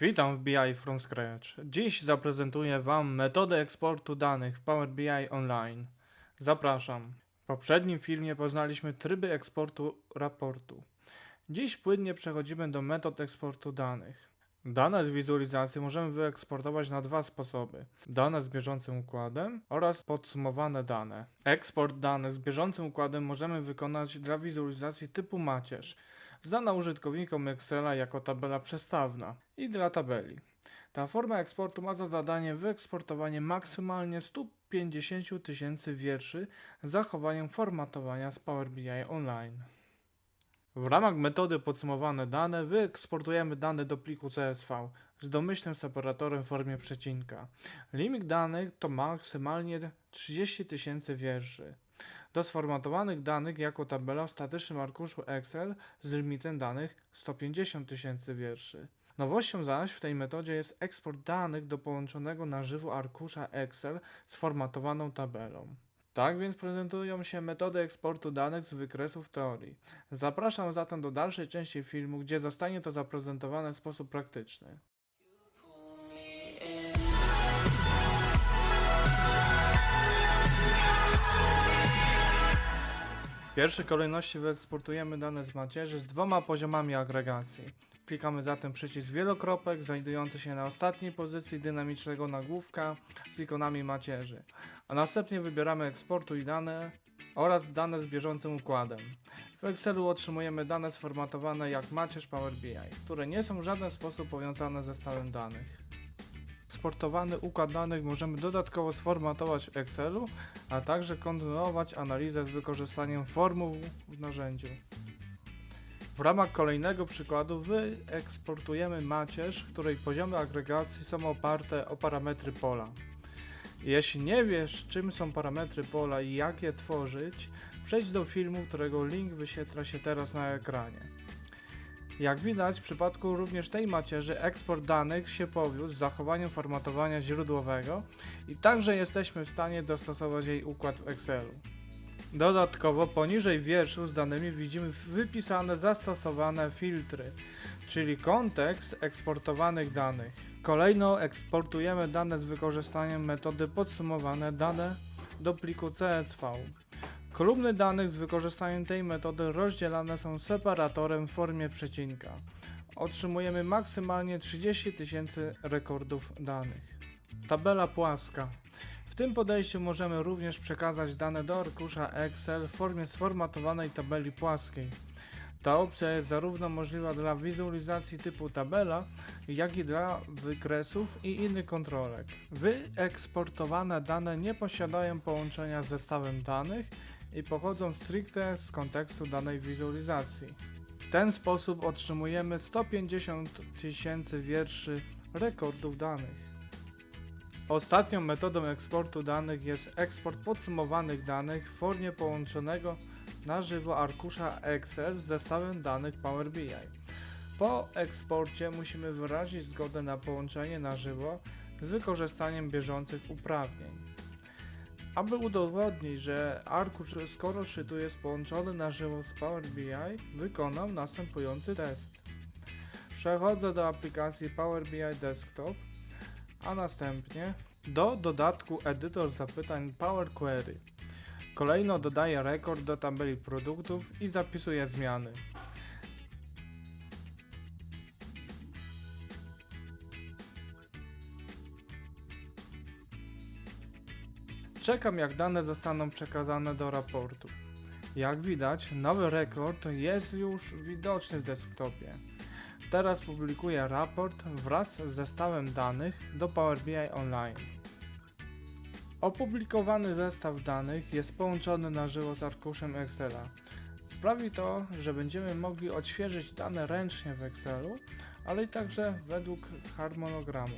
Witam w BI from Scratch. Dziś zaprezentuję Wam metodę eksportu danych w Power BI Online. Zapraszam. W poprzednim filmie poznaliśmy tryby eksportu raportu. Dziś płynnie przechodzimy do metod eksportu danych. Dane z wizualizacji możemy wyeksportować na dwa sposoby: dane z bieżącym układem oraz podsumowane dane. Eksport danych z bieżącym układem możemy wykonać dla wizualizacji typu macierz, znana użytkownikom Excela jako tabela przestawna i dla tabeli. Ta forma eksportu ma za zadanie wyeksportowanie maksymalnie 150 000 tysięcy wierszy z zachowaniem formatowania z Power BI Online. W ramach metody podsumowane dane wyeksportujemy dane do pliku CSV z domyślnym separatorem w formie przecinka. Limit danych to maksymalnie 30 tysięcy wierszy. Do sformatowanych danych jako tabela w statycznym arkuszu Excel z limitem danych 150 tysięcy wierszy. Nowością zaś w tej metodzie jest eksport danych do połączonego na żywo arkusza Excel z formatowaną tabelą. Tak więc prezentują się metody eksportu danych z wykresów teorii. Zapraszam zatem do dalszej części filmu, gdzie zostanie to zaprezentowane w sposób praktyczny. W pierwszej kolejności wyeksportujemy dane z macierzy z dwoma poziomami agregacji. Klikamy zatem przycisk wielokropek znajdujący się na ostatniej pozycji dynamicznego nagłówka z ikonami macierzy, a następnie wybieramy eksportuj dane oraz dane z bieżącym układem. W Excelu otrzymujemy dane sformatowane jak macierz Power BI, które nie są w żaden sposób powiązane ze stałem danych. Eksportowany układ danych możemy dodatkowo sformatować w Excelu, a także kontynuować analizę z wykorzystaniem formuł w narzędziu. W ramach kolejnego przykładu wyeksportujemy macierz, której poziomy agregacji są oparte o parametry pola. Jeśli nie wiesz, czym są parametry pola i jak je tworzyć, przejdź do filmu, którego link wyświetla się teraz na ekranie. Jak widać, w przypadku również tej macierzy eksport danych się powiódł z zachowaniem formatowania źródłowego i także jesteśmy w stanie dostosować jej układ w Excelu. Dodatkowo poniżej wierszu z danymi widzimy wypisane zastosowane filtry, czyli kontekst eksportowanych danych. Kolejno eksportujemy dane z wykorzystaniem metody podsumowane dane do pliku CSV. Kolumny danych z wykorzystaniem tej metody rozdzielane są separatorem w formie przecinka. Otrzymujemy maksymalnie 30 tysięcy rekordów danych. Tabela płaska. W tym podejściu możemy również przekazać dane do arkusza Excel w formie sformatowanej tabeli płaskiej. Ta opcja jest zarówno możliwa dla wizualizacji typu tabela, jak i dla wykresów i innych kontrolek. Wyeksportowane dane nie posiadają połączenia z zestawem danych i pochodzą stricte z kontekstu danej wizualizacji. W ten sposób otrzymujemy 150 tysięcy wierszy rekordów danych. Ostatnią metodą eksportu danych jest eksport podsumowanych danych w formie połączonego na żywo arkusza Excel z zestawem danych Power BI. Po eksporcie musimy wyrazić zgodę na połączenie na żywo z wykorzystaniem bieżących uprawnień. Aby udowodnić, że arkusz skoro szytu jest połączony na żywo z Power BI, wykonam następujący test. Przechodzę do aplikacji Power BI Desktop, a następnie do dodatku edytor zapytań Power Query. Kolejno dodaję rekord do tabeli produktów i zapisuję zmiany. Czekam jak dane zostaną przekazane do raportu. Jak widać, nowy rekord jest już widoczny w desktopie. Teraz publikuję raport wraz z zestawem danych do Power BI Online. Opublikowany zestaw danych jest połączony na żywo z arkuszem Excela. Sprawi to, że będziemy mogli odświeżyć dane ręcznie w Excelu, ale i także według harmonogramu.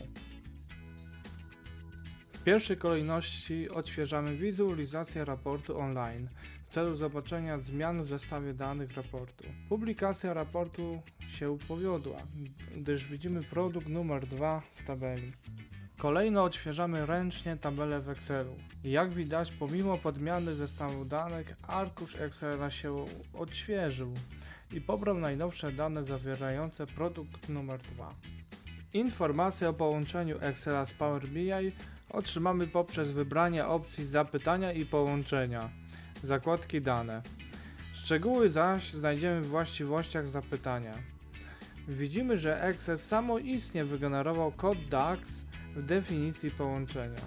Pierwszej kolejności odświeżamy wizualizację raportu online w celu zobaczenia zmian w zestawie danych raportu. Publikacja raportu się powiodła, gdyż widzimy produkt numer 2 w tabeli. Kolejno odświeżamy ręcznie tabelę w Excelu. Jak widać, pomimo podmiany zestawu danych, arkusz Excela się odświeżył i pobrał najnowsze dane zawierające produkt numer 2. Informacje o połączeniu Excela z Power BI otrzymamy poprzez wybranie opcji zapytania i połączenia, zakładki dane. Szczegóły zaś znajdziemy w właściwościach zapytania. Widzimy, że Excel samoistnie wygenerował kod DAX w definicji połączenia.